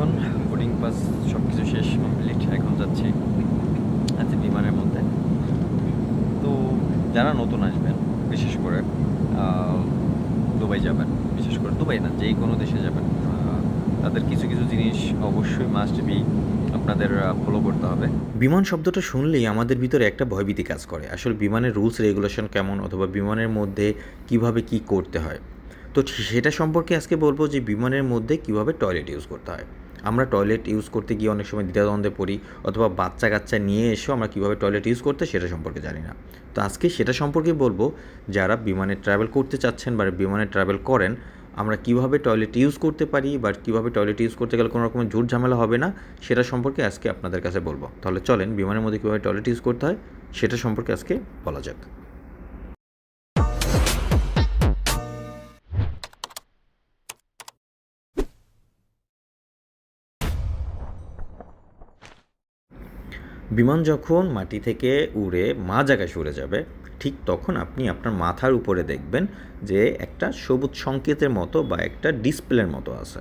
এখন boarding pass সব কিছু শেষ কমপ্লিট এখন যাচ্ছি আজকে বিমানের মধ্যে। তো যারা নতুন আসবেন, বিশেষ করে দুবাই যাবেন, বিশেষ করে দুবাই না যেই কোনো দেশে যাবেন তাদের কিছু কিছু জিনিস অবশ্যই মাস্ট বি আপনাদের ফলো করতে হবে। বিমান শব্দটা শুনলেই আমাদের ভিতরে একটা ভয়ভীতি কাজ করে। আসলে বিমানের রুলস রেগুলেশন কেমন অথবা বিমানের মধ্যে কীভাবে কি করতে হয়? তো সেটা সম্পর্কে আজকে বলব যে বিমানের মধ্যে কীভাবে টয়লেট ইউজ করতে হয়। আমরা টয়লেট ইউজ করতে গিয়ে অনেক সময় দ্বিধাদ্বন্দ্বে পড়ি, অথবা বাচ্চা কাচ্চা নিয়ে এসেও আমরা কীভাবে টয়লেট ইউজ করতে সেটা সম্পর্কে জানি না। তো আজকে সেটা সম্পর্কে বলব, যারা বিমানে ট্রাভেল করতে চাচ্ছেন বা বিমানে ট্রাভেল করেন, আমরা কীভাবে টয়লেট ইউজ করতে পারি বা কীভাবে টয়লেট ইউজ করতে গেলে কোনো রকমের ঝুট ঝামেলা হবে না, সেটা সম্পর্কে আজকে আপনাদের কাছে বলব। তাহলে চলেন, বিমানের মধ্যে কীভাবে টয়লেট ইউজ করতে হয়, সেটা সম্পর্কে আজকে বলা যাক। বিমান যখন মাটি থেকে উড়ে মা জায়গায় সরে যাবে, ঠিক তখন আপনি আপনার মাথার উপরে দেখবেন যে একটা সবুজ সংকেতের মতো বা একটা ডিসপ্লের মতো আছে।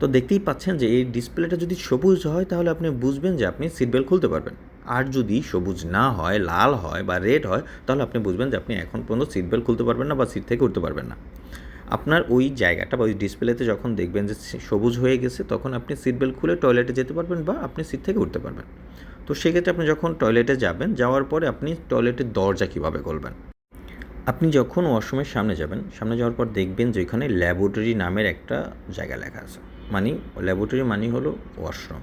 তো দেখতেই পাচ্ছেন যে এই ডিসপ্লেটা যদি সবুজ হয়, তাহলে আপনি বুঝবেন যে আপনি সিট বেল্ট খুলতে পারবেন। আর যদি সবুজ না হয়, লাল হয় বা রেড হয়, তাহলে আপনি বুঝবেন যে আপনি এখন পর্যন্ত সিট বেল্ট খুলতে পারবেন না বা সিট থেকে উঠতে পারবেন না। আপনার ওই জায়গাটা বা ওই ডিসপ্লেতে যখন দেখবেন যে সবুজ হয়ে গেছে, তখন আপনি সিট বেল্ট খুলে টয়লেটে যেতে পারবেন বা আপনি সিট থেকে উঠতে পারবেন। তো সেক্ষেত্রে আপনি যখন টয়লেটে যাবেন, যাওয়ার পরে আপনি টয়লেটের দরজা কীভাবে খুলবেন? আপনি যখন ওয়াশরুমের সামনে যাবেন, সামনে যাওয়ার পর দেখবেন যে ওইখানে ল্যাবরেটরি নামের একটা জায়গা লেখা আছে। মানে ল্যাবরেটরি মানে হলো ওয়াশরুম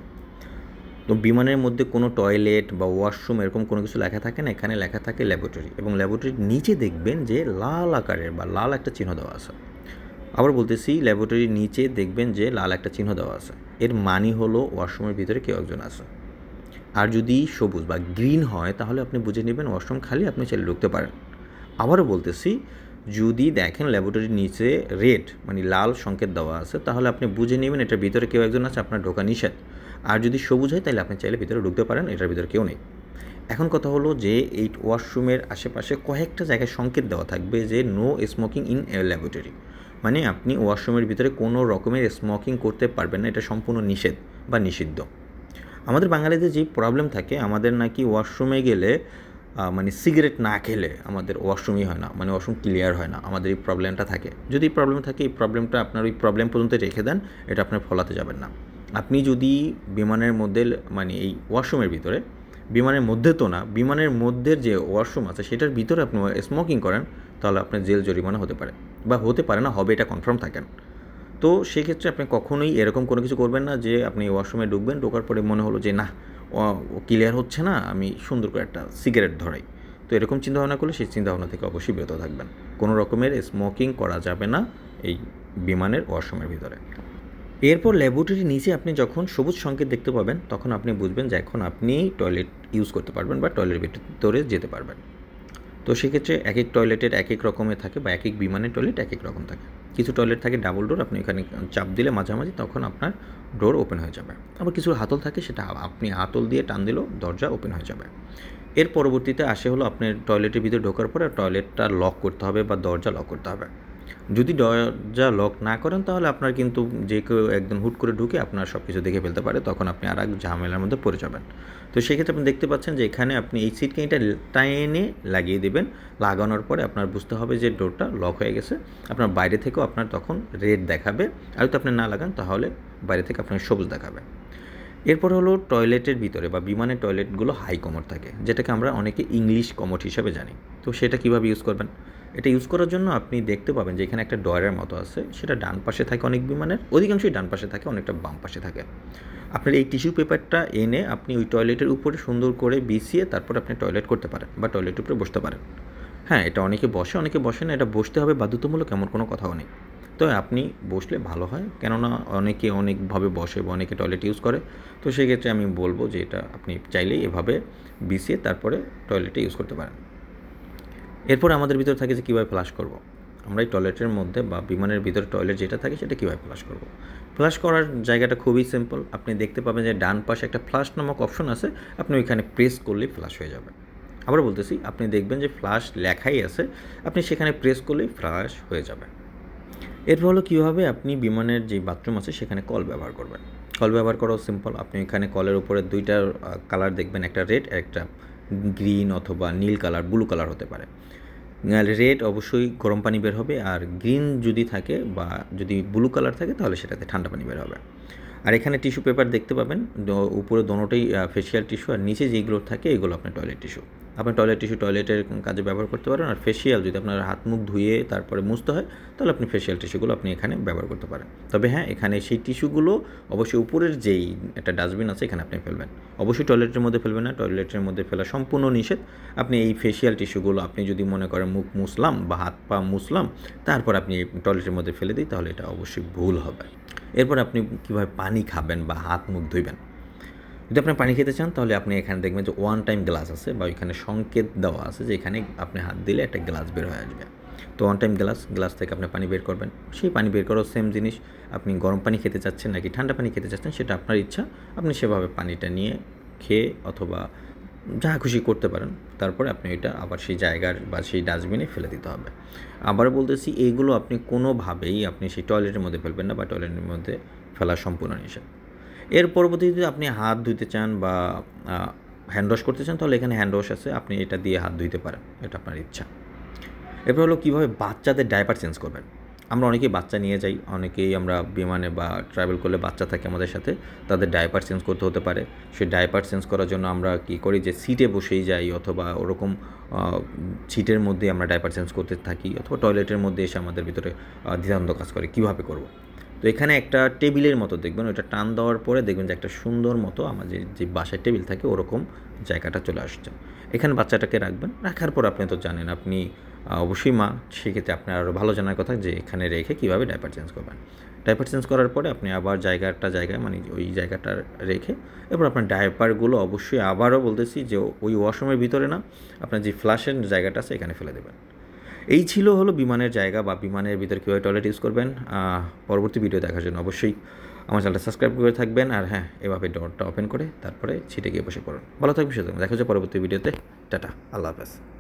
তো বিমানের মধ্যে কোনো টয়লেট বা ওয়াশরুম এরকম কোনো কিছু লেখা থাকে না, এখানে লেখা থাকে ল্যাবরেটরি এবং ল্যাবরেটরির নিচে দেখবেন যে লাল আকারের বা লাল একটা চিহ্ন দেওয়া আছে। আবার বলতেছি ল্যাবরেটরির নিচে দেখবেন যে লাল একটা চিহ্ন দেওয়া আছে। এর মানি হলো ওয়াশরুমের ভিতরে কেউ একজন আছে। আর যদি সবুজ বা গ্রিন হয়, তাহলে আপনি বুঝে নেবেন ওয়াশরুম খালি আপনি চাইলে ঢুকতে পারেন। আবারও বলতেছি, যদি দেখেন ল্যাবরেটরির নিচে রেড মানে লাল সংকেত দেওয়া আছে, তাহলে আপনি বুঝে নেবেন এটার ভিতরে কেউ একজন আছে, আপনার ঢোকা নিষেধ। আর যদি সবুজ হয়, তাহলে আপনি চাইলে ভিতরে ঢুকতে পারেন, এটার ভিতরে কেউ নেই। এখন কথা হলো যে, এই ওয়াশরুমের আশেপাশে কয়েকটা জায়গায় সংকেত দেওয়া থাকবে যে, নো স্মোকিং ইন ল্যাবরেটরি। মানে আপনি ওয়াশরুমের ভিতরে কোনো রকমের স্মোকিং করতে পারবেন না, এটা সম্পূর্ণ নিষেধ বা নিষিদ্ধ। আমাদের বাঙালিদের যে প্রবলেম থাকে, আমাদের নাকি ওয়াশরুমে গেলে মানে সিগারেট না খেলে আমাদের ওয়াশরুমই হয় না মানে ওয়াশরুম ক্লিয়ার হয় না, আমাদের এই প্রবলেমটা থাকে। যদি প্রবলেম থাকে, এই প্রবলেমটা আপনার ওই প্রবলেম পর্যন্ত রেখে দেন, এটা আপনার ফলাতে যাবেন না। আপনি যদি বিমানের মধ্যে মানে এই ওয়াশরুমের ভিতরে, বিমানের মধ্যে তো না, বিমানের মধ্যে যে ওয়াশরুম আছে, সেটার ভিতরে আপনি স্মোকিং করেন, তাহলে আপনার জেল জরিমানা হতে পারে। বা হতে পারে না, হবে এটা কনফার্ম থাকেন। তো সেক্ষেত্রে আপনি কখনোই এরকম কোনো কিছু করবেন না যে আপনি ওয়াশরুমে ঢুকবেন, ঢোকার পরে মনে হলো যে না ও ক্লিয়ার হচ্ছে না, আমি সুন্দর করে একটা সিগারেট ধরাই। তো এরকম চিন্তাভাবনা করলে সেই চিন্তাভাবনা থেকে অবশ্যই বিরত থাকবেন। কোনো রকমের স্মোকিং করা যাবে না এই বিমানের ওয়াশরুমের ভিতরে। এরপর ল্যাবরেটরির নিচে আপনি যখন সবুজ সংকেত দেখতে পাবেন, তখন আপনি বুঝবেন যে এখন আপনি টয়লেট ইউজ করতে পারবেন বা টয়লেটের ভিতরে যেতে পারবেন। তো সেক্ষেত্রে এক এক টয়লেটের এক এক রকমের থাকে বা এক এক বিমানের টয়লেট এক এক রকম থাকে। কিছু টয়লেট থাকে ডাবল ডোর আপনি এখানে চাপ দিলে মাঝামাঝি তখন আপনার ডোর ওপেন হয়ে যাবে। আবার কিছু হাতল থাকে, সেটা আপনি হাতল দিয়ে টান দিলেও দরজা ওপেন হয়ে যাবে। এর পরবর্তীতে আসে হলো আপনার টয়লেটের ভিতরে ঢোকার পরে টয়লেটটা লক করতে হবে বা দরজা লক করতে হবে। যদি দরজা লক না করেন, তাহলে আপনার কিন্তু যে কেউ একদম হুট করে ঢুকে আপনার সব কিছু দেখে ফেলতে পারে, তখন আপনি আর এক ঝামেলার মধ্যে পড়ে যাবেন। তো সেক্ষেত্রে আপনি দেখতে পাচ্ছেন যে এখানে আপনি এই সিট কেনিটা টাইনে লাগিয়ে দেবেন, লাগানোর পরে আপনার বুঝতে হবে যে ডোরটা লক হয়ে গেছে। আপনার বাইরে থেকেও আপনার তখন রেড দেখাবে, আর যদি আপনি না লাগান, তাহলে বাইরে থেকে আপনার সবুজ দেখাবে। এরপর হলো টয়লেটের ভিতরে বা বিমানের টয়লেটগুলো হাই কমোড থাকে, যেটাকে আমরা অনেকে ইংলিশ কমোড হিসাবে জানি। তো সেটা কীভাবে ইউজ করবেন? এটা ইউজ করার জন্য আপনি দেখতে পাবেন যে এখানে একটা ডয়ারের মতো আছে, সেটা ডান পাশে থাকে অনেক বিমানের, অধিকাংশই ডান পাশে থাকে, অনেকটা বাম পাশে থাকে। আপনার এই টিস্যু পেপারটা এনে আপনি ওই টয়লেটের উপরে সুন্দর করে বিছিয়ে তারপর আপনি টয়লেট করতে পারেন বা টয়লেটের উপরে বসতে পারেন। হ্যাঁ এটা অনেকে বসে অনেকে বসে না, এটা বসতে হবে বাধ্যতামূলক, এমন কোনো কথাও নেই। তো আপনি বসলে ভালো হয়, কেননা অনেকে অনেকভাবে বসে বা অনেকে টয়লেট ইউজ করে। তো সেক্ষেত্রে আমি বলব যে এটা আপনি চাইলেই এভাবে বিছিয়ে তারপরে টয়লেটে ইউজ করতে পারেন। এরপর আমাদের ভিতরে থাকে যে কীভাবে ফ্লাশ করব। আমরা এই টয়লেটের মধ্যে বা বিমানের ভিতরে টয়লেট যেটা থাকে সেটা কীভাবে ফ্লাশ করব। ফ্লাশ করার জায়গাটা খুবই সিম্পল আপনি দেখতে পাবেন যে ডান পাশে একটা ফ্লাশ নামক অপশন আছে। আপনি ওইখানে প্রেস করলেই ফ্লাশ হয়ে যাবে। আবার বলতেছি, আপনি দেখবেন যে ফ্লাশ লেখাই আছে। আপনি সেখানে প্রেস করলেই ফ্লাশ হয়ে যাবে। এরপর হলো কীভাবে আপনি বিমানের যে বাথরুম আছে সেখানে কল ব্যবহার করবেন। কল ব্যবহার করাও সিম্পল আপনি এখানে কলের উপরে দুইটা কালার দেখবেন, একটা রেড একটা গ্রিন অথবা নীল কালার ব্লু কালার হতে পারে। রেড অবশ্যই গরম পানি বের হবে আর গ্রিন যদি থাকে বা যদি ব্লু কালার থাকে তাহলে সেটাতে ঠান্ডা পানি বের হবে। আর এখানে টিস্যু পেপার দেখতে পাবেন। উপরে দোনোটাই ফেসিয়াল টিস্যু আর নিচে যেগুলো থাকে এগুলো আপনার টয়লেট টিস্যু আপনি টয়লেট টিস্যু টয়লেটের কাজে ব্যবহার করতে পারেন আর ফেসিয়াল যদি আপনার হাত মুখ ধুয়ে তারপরে মুছতে হয়, তাহলে আপনি ফেসিয়াল টিস্যুগুলো আপনি এখানে ব্যবহার করতে পারেন। তবে হ্যাঁ এখানে সেই টিস্যুগুলো অবশ্যই উপরের যেই একটা ডাস্টবিন আছে এখানে আপনি ফেলবেন। অবশ্যই টয়লেটের মধ্যে ফেলবেন না টয়লেটের মধ্যে ফেলা সম্পূর্ণ নিষেধ। আপনি এই ফেসিয়াল টিস্যুগুলো আপনি যদি মনে করেন মুখ মুছলাম বা হাত পা মুছলাম, তারপর আপনি টয়লেটের মধ্যে ফেলে দিই, তাহলে এটা অবশ্যই ভুল হবে। এরপর আপনি কীভাবে পানি খাবেন বা হাত মুখ ধুইবেন। যদি আপনি পানি খেতে চান, তাহলে আপনি এখানে দেখবেন যে ওয়ান টাইম গ্লাস আছে বা এখানে সংকেত দেওয়া আছে যে এখানে আপনি হাত দিলে একটা গ্লাস বের হয়ে আসবে। তো ওয়ান টাইম গ্লাস গ্লাস থেকে আপনি পানি বের করবেন। সেই পানি বের করাও সেম জিনিস আপনি গরম পানি খেতে চাচ্ছেন নাকি ঠান্ডা পানি খেতে চাচ্ছেন, সেটা আপনার ইচ্ছা। আপনি সেভাবে পানিটা নিয়ে খেয়ে অথবা যা খুশি করতে পারেন। তারপরে আপনি এটা আবার সেই জায়গার বা সেই ডাস্টবিনে ফেলে দিতে হবে। আবার বলতেছি এইগুলো আপনি কোনোভাবেই আপনি সেই টয়লেটের মধ্যে ফেলবেন না বা টয়লেটের মধ্যে ফেলা সম্পূর্ণ নিষেধ। এর পরবর্তীতে যদি আপনি হাত ধুইতে চান বা হ্যান্ড ওয়াশ করতে চান, তাহলে এখানে হ্যান্ড ওয়াশ আছে। আপনি এটা দিয়ে হাত ধুইতে পারেন। এটা আপনার ইচ্ছা। এরপর হলো কীভাবে বাচ্চাদের ডাইপার চেঞ্জ করবেন? আমরা অনেকেই বাচ্চা নিয়ে যাই, অনেকেই আমরা বিমানে বা ট্রাভেল করলে বাচ্চা থাকে আমাদের সাথে, তাদের ডাইপার চেঞ্জ করতে হতে পারে। সেই ডাইপার চেঞ্জ করার জন্য আমরা কী করি যে সিটে বসেই যাই অথবা ওরকম সিটের মধ্যে আমরা ডাইপার চেঞ্জ করতে থাকি অথবা টয়লেটের মধ্যে এসে আমাদের ভিতরে দ্বিধাদ্বন্দ্ব কাজ করে কীভাবে করব। তো এখানে একটা টেবিলের মতো দেখবেন, ওটা টান দেওয়ার পরে দেখবেন যে একটা সুন্দর মতো আমাদের যে বাসায় টেবিল থাকে ওরকম জায়গাটা চলে আসছে। এখানে বাচ্চাটাকে রাখবেন, রাখার পর আপনি তো জানেন, আপনি অবশ্যই মা, সেক্ষেত্রে আপনার আরও ভালো জানার কথা যে এখানে রেখে কীভাবে ডাইপার চেঞ্জ করবেন। ডাইপার চেঞ্জ করার পরে আপনি আবার জায়গাটা, জায়গায় মানে ওই জায়গাটা রেখে এরপর আপনার ডাইপারগুলো অবশ্যই আবারও বলতেছি যে ওই ওয়াশরুমের ভিতরে না, আপনার যে ফ্লাশের জায়গাটা আছে এখানে ফেলে দেবেন। এই ছিল হলো বিমানের জায়গা বা বিমানের ভিতরে কীভাবে টয়লেট ইউজ করবেন। পরবর্তী ভিডিও দেখার জন্য অবশ্যই আমার চ্যানেলটা সাবস্ক্রাইব করে থাকবেন আর হ্যাঁ এভাবে ডোরটা ওপেন করে তারপরে ছিটে গিয়ে বসে পড়ুন। ভালো থাকবে সুতরাং দেখা হচ্ছে পরবর্তী ভিডিওতে টাটা, আল্লাহ হাফেজ।